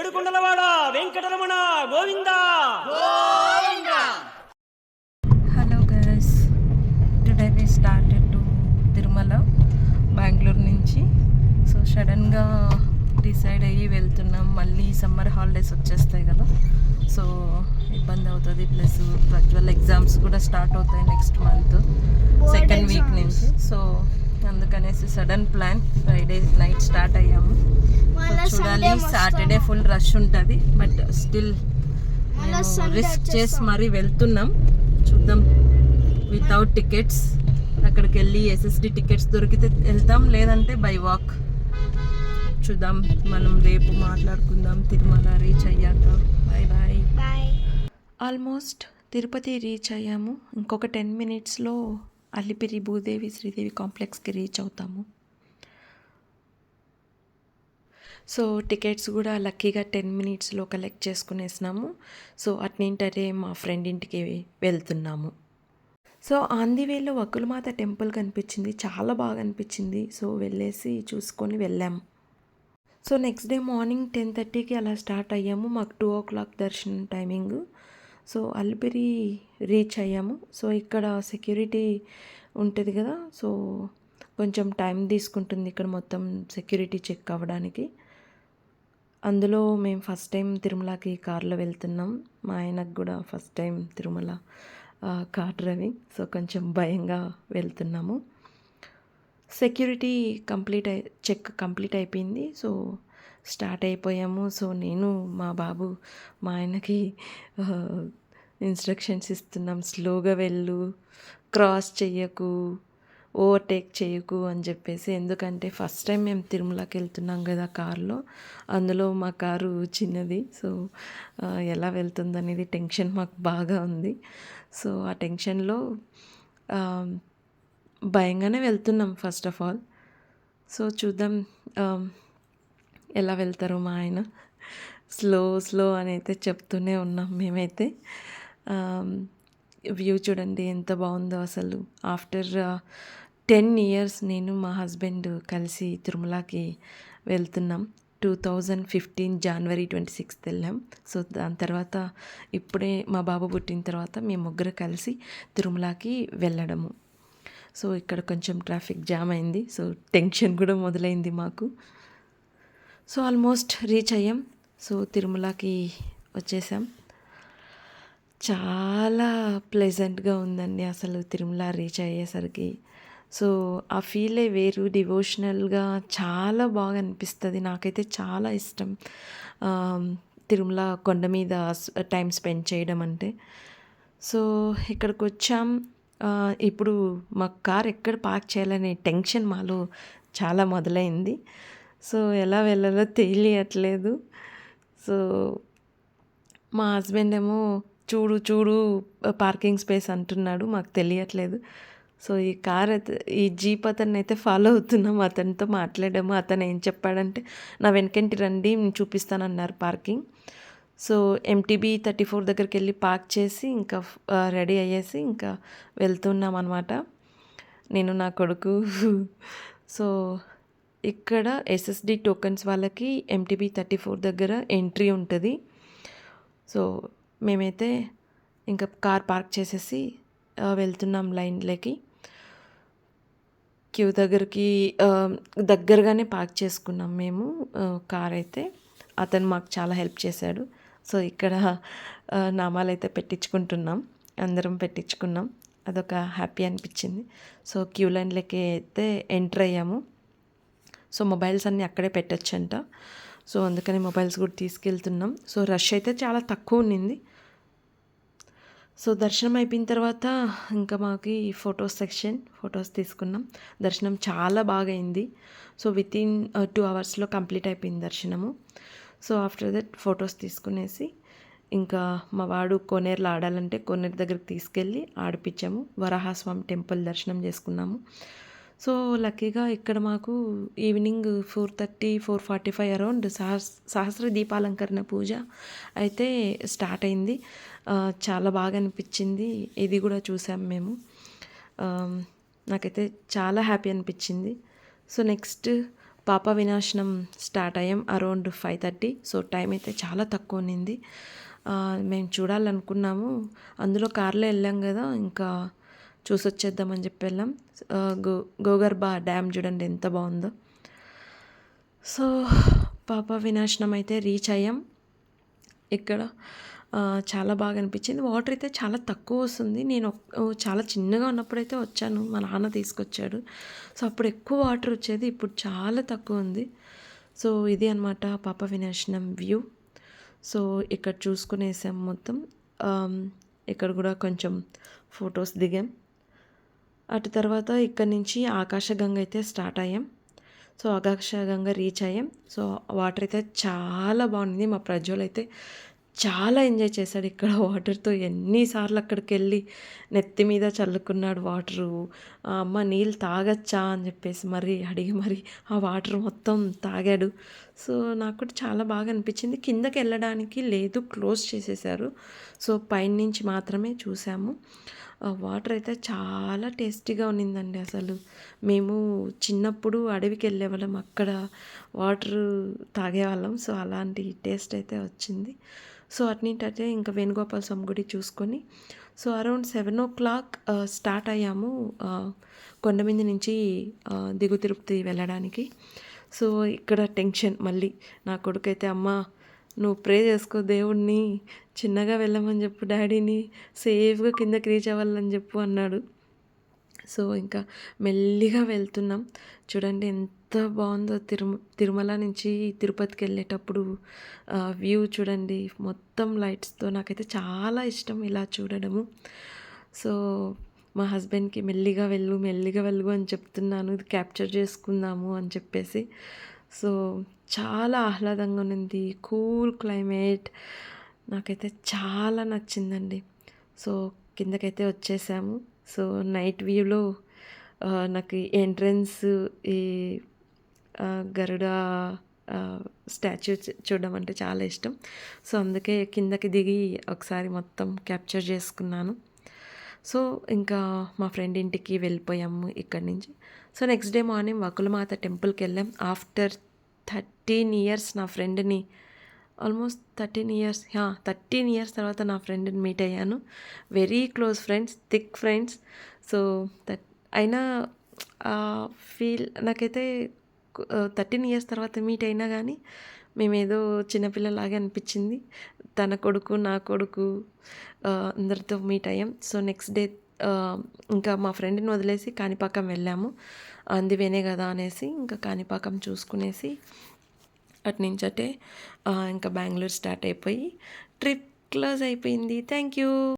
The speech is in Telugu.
Edukondalavada Venkataramana Govinda. Hello guys today we started to Tirumala Bengaluru నుంచి. సో సడన్గా డిసైడ్ అయ్యి వెళ్తున్నాం. మళ్ళీ సమ్మర్ హాలిడేస్ వచ్చేస్తాయి కదా. సో ఇబ్బంది అవుతుంది. ప్లస్ ప్రజ్వల్ ఎగ్జామ్స్ కూడా స్టార్ట్ అవుతాయి నెక్స్ట్ మంత్ సెకండ్ వీక్ నుంచి. సో అందుకనేసి sudden plan. Friday night start అయ్యాము. చూడాలి సాటర్డే ఫుల్ రష్ ఉంటుంది బట్ స్టిల్ రిస్క్ చేసి మరీ వెళ్తున్నాం. చూద్దాం. వితౌట్ టికెట్స్ అక్కడికి వెళ్ళి ఎస్ఎస్డి టికెట్స్ దొరికితే వెళ్తాం లేదంటే బై వాక్ చూద్దాం మనం రేపు మాట్లాడుకుందాం తిరుమల రీచ్ అయ్యాక. Bye bye almost Tirupati reach అయ్యాము. ఇంకొక టెన్ మినిట్స్లో అల్లిపిరి భూదేవి శ్రీదేవి కాంప్లెక్స్కి రీచ్ అవుతాము సో టికెట్స్ కూడా లక్కీగా టెన్ మినిట్స్లో కలెక్ట్ చేసుకునేసినాము. సో అట్నింటరే మా ఫ్రెండ్ ఇంటికి వెళ్తున్నాము. సో ఆన్ ది వేలో వకులమాత టెంపుల్ కనిపించింది. చాలా బాగా అనిపించింది. సో వెళ్ళేసి చూసుకొని వెళ్ళాము so next day morning ten థర్టీకి అలా స్టార్ట్ అయ్యాము. మాకు టూ ఓ క్లాక్ దర్శనం టైమింగ్ సో అల్పిరి రీచ్ అయ్యాము. సో ఇక్కడ సెక్యూరిటీ ఉంటుంది కదా సో కొంచెం టైం తీసుకుంటుంది ఇక్కడ మొత్తం సెక్యూరిటీ చెక్ అవ్వడానికి. అందులో మేము ఫస్ట్ టైం తిరుమలకి కార్లో వెళ్తున్నాం. మా ఆయనకు కూడా first time Tirumala car driving so కొంచెం భయంగా వెళ్తున్నాము. సెక్యూరిటీ కంప్లీట్ అయి చెక్ కంప్లీట్ అయిపోయింది. సో స్టార్ట్ అయిపోయాము. సో నేను మా బాబు మా ఆయనకి ఇన్స్ట్రక్షన్స్ ఇస్తున్నాం. స్లోగా వెళ్ళు క్రాస్ చెయ్యకు ఓవర్టేక్ చేయకు అని చెప్పేసి. ఎందుకంటే ఫస్ట్ టైం మేము తిరుమలకి వెళ్తున్నాం కదా కారులో. అందులో మా కారు చిన్నది. సో ఎలా వెళ్తుంది అనేది టెన్షన్ మాకు బాగా ఉంది. సో ఆ టెన్షన్లో భయంగానే వెళ్తున్నాం ఫస్ట్ ఆఫ్ ఆల్ సో చూద్దాం ఎలా వెళ్తారో మా ఆయన. స్లో స్లో అని అయితే చెప్తూనే ఉన్నాం మేమైతే. వ్యూ చూడండి ఎంత బాగుందో అసలు. ఆఫ్టర్ టెన్ ఇయర్స్ నేను మా హస్బెండ్ కలిసి తిరుమలకి వెళ్తున్నాం. Two thousand fifteen January twenty sixth వెళ్ళాం. సో దాని తర్వాత ఇప్పుడే మా బాబు పుట్టిన తర్వాత మేము ముగ్గురు కలిసి తిరుమలకి వెళ్ళడము. సో ఇక్కడ కొంచెం ట్రాఫిక్ జామ్ అయింది. సో టెన్షన్ కూడా మొదలైంది మాకు. సో ఆల్మోస్ట్ రీచ్ అయ్యాం. సో తిరుమలకి వచ్చేసాం. చాలా ప్లెజెంట్గా ఉందండి అసలు తిరుమల రీచ్ అయ్యేసరికి. సో ఆ ఫీలే వేరు డివోషనల్గా చాలా బాగా అనిపిస్తుంది. నాకైతే చాలా ఇష్టం. తిరుమల కొండ మీద టైం స్పెండ్ చేయడం అంటే. సో ఇక్కడికి వచ్చాం ఇప్పుడు మా కార్ ఎక్కడ పార్క్ చేయాలనే టెన్షన్ మాలో చాలా మొదలైంది. సో ఎలా వెళ్ళాలో తెలియట్లేదు. సో మా హస్బెండ్ ఏమో చూడు చూడు పార్కింగ్ స్పేస్ అంటున్నాడు మాకు తెలియట్లేదు. సో ఈ కార్ అయితే ఈ జీప్ అతన్ని అయితే ఫాలో అవుతున్నాం అతనితో మాట్లాడాము. అతను ఏం చెప్పాడంటే నా వెనకంటి రండి నేను చూపిస్తానన్నారు parking. So MTB thirty four దగ్గరికి వెళ్ళి పార్క్ చేసి ఇంకా రెడీ అయ్యేసి ఇంకా వెళ్తున్నాం అనమాట నేను నా కొడుకు. సో ఇక్కడ ఎస్ఎస్డి టోకన్స్ వాళ్ళకి ఎంటీబీ థర్టీ ఫోర్ దగ్గర ఎంట్రీ ఉంటుంది. సో మేమైతే ఇంకా కార్ పార్క్ చేసేసి వెళ్తున్నాం లైన్లోకి క్యూ దగ్గరికి దగ్గరగానే పార్క్ చేసుకున్నాం మేము కార్ అయితే. అతను మాకు చాలా హెల్ప్ చేశాడు. సో ఇక్కడ నామాలు అయితే పెట్టించుకుంటున్నాం. అందరం పెట్టించుకున్నాం. అదొక హ్యాపీ అనిపించింది. సో క్యూ లైన్లోకి అయితే ఎంటర్ అయ్యాము. సో మొబైల్స్ అన్నీ అక్కడే పెట్టచ్చంట. సో అందుకని మొబైల్స్ కూడా తీసుకెళ్తున్నాం. సో రష్ అయితే చాలా తక్కువ ఉన్నింది సో దర్శనం అయిపోయిన తర్వాత ఇంకా మాకి ఫొటోస్ సెక్షన్ ఫొటోస్ తీసుకున్నాం. దర్శనం చాలా బాగా అయింది సో విత్ ఇన్ టూ అవర్స్లో కంప్లీట్ అయిపోయింది దర్శనము. సో ఆఫ్టర్ దట్ ఫొటోస్ తీసుకునేసి ఇంకా మా వాడు కోనేరులో ఆడాలంటే కోనేరు దగ్గరికి తీసుకెళ్ళి ఆడిపించాము. వరాహస్వామి టెంపుల్ దర్శనం చేసుకున్నాము. సో లక్కీగా ఇక్కడ మాకు evening four thirty four forty five around Sahas సహస్ర దీపాలంకరణ పూజ అయితే స్టార్ట్ అయింది. చాలా బాగా అనిపించింది. ఇది కూడా చూసాం మేము. నాకైతే చాలా హ్యాపీ అనిపించింది. సో నెక్స్ట్ పాప వినాశనం స్టార్ట్ అయ్యాం around five thirty. So time అయితే చాలా తక్కువ ఉన్నింది. మేము చూడాలనుకున్నాము. అందులో కార్లో వెళ్ళాం కదా ఇంకా చూసొచ్చేద్దామని చెప్పి వెళ్ళాం గో గోగర్భ డ్యామ్ చూడండి ఎంత బాగుందో. సో పాప వినాశనం అయితే రీచ్ అయ్యాం. ఇక్కడ చాలా బాగా అనిపించింది. వాటర్ అయితే చాలా తక్కువ వస్తుంది. నేను చాలా చిన్నగా ఉన్నప్పుడైతే వచ్చాను. మా నాన్న తీసుకొచ్చాడు. సో అప్పుడు ఎక్కువ వాటర్ వచ్చేది. ఇప్పుడు చాలా తక్కువ ఉంది. సో ఇది అనమాట పాప వినాశనం వ్యూ. సో ఇక్కడ చూసుకునేసాం మొత్తం. ఇక్కడ కూడా కొంచెం ఫొటోస్ దిగాం. అటు తర్వాత ఇక్కడ నుంచి ఆకాశగంగ అయితే స్టార్ట్ అయ్యాం. సో ఆకాశగంగ రీచ్ అయ్యాం. సో వాటర్ అయితే చాలా బాగుంది. మా ప్రజ్వల్ అయితే చాలా ఎంజాయ్ చేశాడు ఇక్కడ వాటర్తో. ఎన్నిసార్లు అక్కడికి వెళ్ళి నెత్తి మీద చల్లుకున్నాడు వాటరు. ఆ, అమ్మ నీళ్ళు తాగచ్చా? అని చెప్పేసి మరి అడిగి మరి ఆ వాటర్ మొత్తం తాగాడు. సో నాకు కూడా చాలా బాగా అనిపించింది. కిందకి వెళ్ళడానికి లేదు క్లోజ్ చేసేసారు. సో పైనుంచి మాత్రమే చూసాము. వాటర్ అయితే చాలా టేస్టీగా ఉన్నిందండి అసలు. మేము చిన్నప్పుడు అడవికి వెళ్ళేవాళ్ళం. అక్కడ వాటర్ తాగేవాళ్ళం. సో అలాంటి టేస్ట్ అయితే వచ్చింది. సో అట్నింటైతే ఇంకా వేణుగోపాల స్వామి గుడి చూసుకొని so around seven o'clock start అయ్యాము కొండమింది కొండమీద నుంచి దిగు తిరుపతి వెళ్ళడానికి. సో ఇక్కడ టెన్షన్. మళ్ళీ నా కొడుకైతే అమ్మ నువ్వు ప్రే చేసుకో దేవుడిని చిన్నగా వెళ్ళమని చెప్పు డాడీని సేఫ్గా కిందకి రీచ్ అవ్వాలని చెప్పు అన్నాడు. సో ఇంకా మెల్లిగా వెళ్తున్నాం. చూడండి ఎంత బాగుందో తిరుమ తిరుమల నుంచి తిరుపతికి వెళ్ళేటప్పుడు వ్యూ చూడండి. మొత్తం లైట్స్తో నాకైతే చాలా ఇష్టం ఇలా చూడడము. సో మా హస్బెండ్కి మెల్లిగా వెళ్ళు మెల్లిగా వెళ్ళు అని చెప్తున్నాను. ఇది క్యాప్చర్ చేసుకుందాము అని చెప్పేసి. సో చాలా ఆహ్లాదంగా ఉన్నింది. Cool climate. నాకైతే చాలా నచ్చిందండి. సో కిందకైతే వచ్చేసాము. సో నైట్ వ్యూలో నాకు ఎంట్రన్స్ ఈ గరుడ స్టాచ్యూ చూడడం అంటే చాలా ఇష్టం. సో అందుకే కిందకి దిగి ఒకసారి మొత్తం క్యాప్చర్ చేసుకున్నాను. సో ఇంకా మా ఫ్రెండ్ ఇంటికి వెళ్ళిపోయాము ఇక్కడి నుంచి. So next day morning Vakulamata టెంపుల్కి వెళ్ళాం. ఆఫ్టర్ థర్టీన్ ఇయర్స్ నా ఫ్రెండ్ని almost thirteen years thirteen years తర్వాత నా ఫ్రెండ్ని మీట్ అయ్యాను. Very close friends thick friends so that అయినా ఫీల్ నాకైతే థర్టీన్ ఇయర్స్ తర్వాత మీట్ అయినా కానీ మేమేదో చిన్నపిల్లలాగే అనిపించింది. తన కొడుకు నా కొడుకు అందరితో మీట్ అయ్యాం. సో నెక్స్ట్ డే ఇంకా మా ఫ్రెండ్ని వదిలేసి కాణిపాకం వెళ్ళాము. అందివేనే కదా అనేసి ఇంకా కాణిపాకం చూసుకునేసి అటు నుంచి అటే ఇంకా బెంగళూరు స్టార్ట్ అయిపోయి. ట్రిప్ క్లోజ్ అయిపోయింది. Thank you